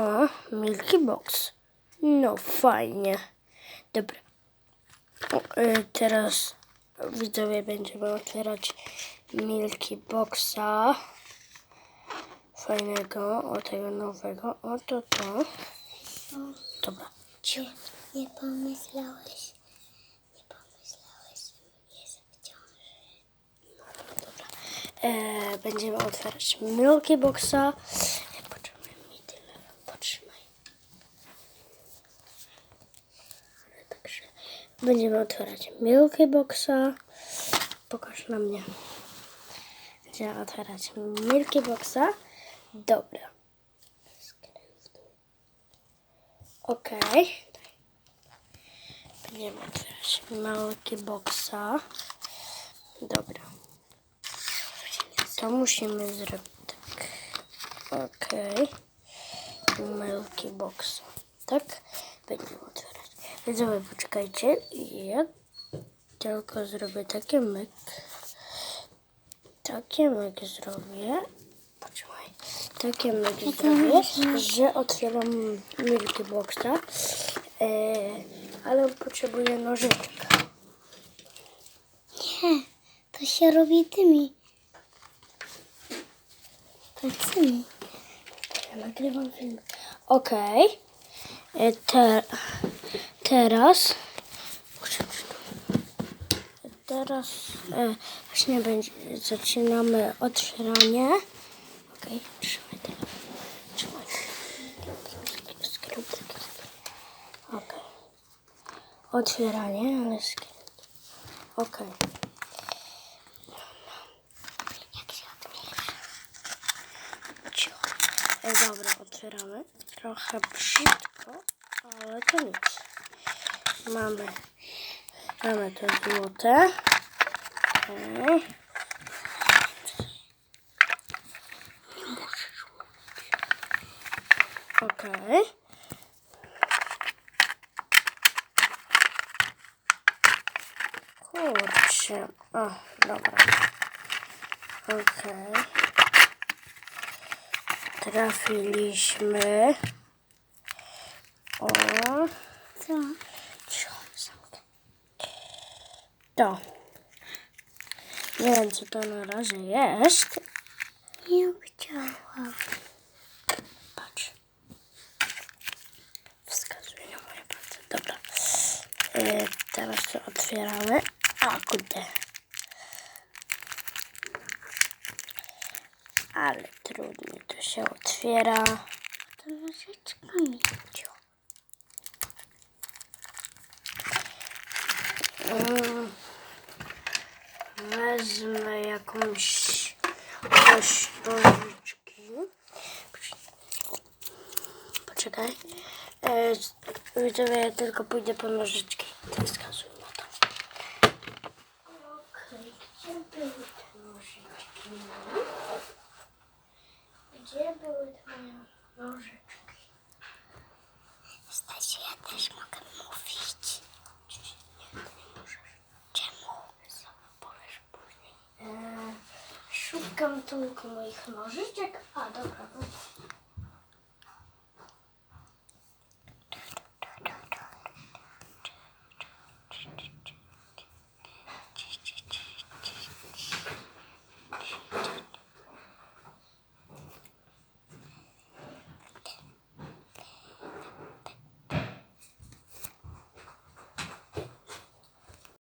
O, Milky Box. No fajnie. Dobra. O, y, teraz widzowie będziemy otwierać Milky Boxa. Fajnego, o tego nowego. Oto to. Dobra. Ciu, nie pomyślałeś. Nie pomyślałeś. Jest w ciąży. E, będziemy otwierać Milky Boxa. E, Potrzymaj mi telefon, potrzymaj. Ale Także będziemy otwierać Milky Boxa. Pokaż na mnie. Będziemy otwierać Milky Boxa. Dobra. Okej. Będziemy otwierać Milky Boxa. Dobra. To musimy zrobić tak. Okej. Milky box. Tak? Będziemy otwierać. Widzowie, poczekajcie. Ja tylko zrobię takie myk. Takie myk zrobię. Poczekaj. Takie myk zrobię, że otwieram Milky boxa. E, ale potrzebuję nożyczek. Nie, to się robi tymi. Palcami. Ja nagrywam film. Okej. E, Te, teraz. Teraz e, właśnie będzie, zaczynamy otwieranie. Okej, trzymaj telefon. Trzymaj. Okej. Otwieranie, ale. Okej. Jak się? Cicho. E, dobra, otwieramy. Trochę brzydko, ale to nic. Mamy, mamy to złote. Okej. Okej. Kurczę. O, dobra. Okej. Trafiliśmy. O, Co? To. Nie wiem, co to na razie jest. Nie chciałam. Patrz. Wskazuje na moje palce. Dobra. E, teraz to otwieramy. A, kurde. Ale trudno to się otwiera. To nożyczkami. Ciu. Mm. Wezmę jakąś coś nożyczki. Poczekaj. E, widzowie, ja tylko pójdę po nożyczki. Ty wskazuj na to. Okej, gdzie były te nożyczki? Gdzie były te moje nożyczki? Stasiu, ja też mogę mówić. Szukam tylko moich nożyczek. A, dobra. no.